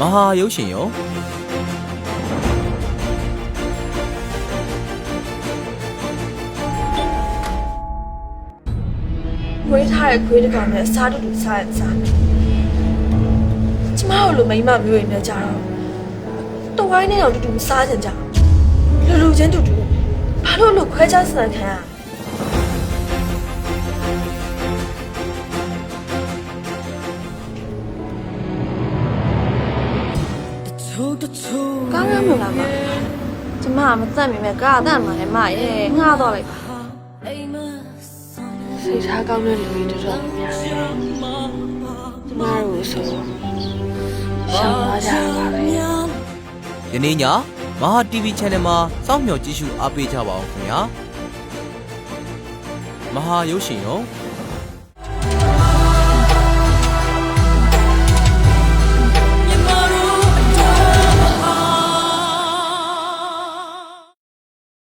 မဟာရုပ်ရှင်ရောခွေးထားတဲ့ခွေးတစ်ကောင်နဲ့အစားတူတူစားရစားကျမတို့လိုမိန်းမမျိုးတွေနဲ့ကြတော့တဝိုင်းနဲ့တော့တူတူမစားကြကြလူလူချင်းတူတူဘာလို့လို့ခွဲခြားစံခံရ ကားရမလားမကျမကမသက်မိမဲ့ကားအတန့်မှာလည်းမရဲ့ငှားတော့လိုက်ပါစိတ်ထားကောင်းတဲ့လူတွေတော်တော်များများတယ်ကျမတို့ဆိုရှောင်သွားကြပါပဲယနေ့ညမဟာ TV Channel မှာစောင့်မျှော်ကြည့်ရှုအားပေးကြပါအောင်ခင်ဗျာမဟာရုပ်ရှင်ရော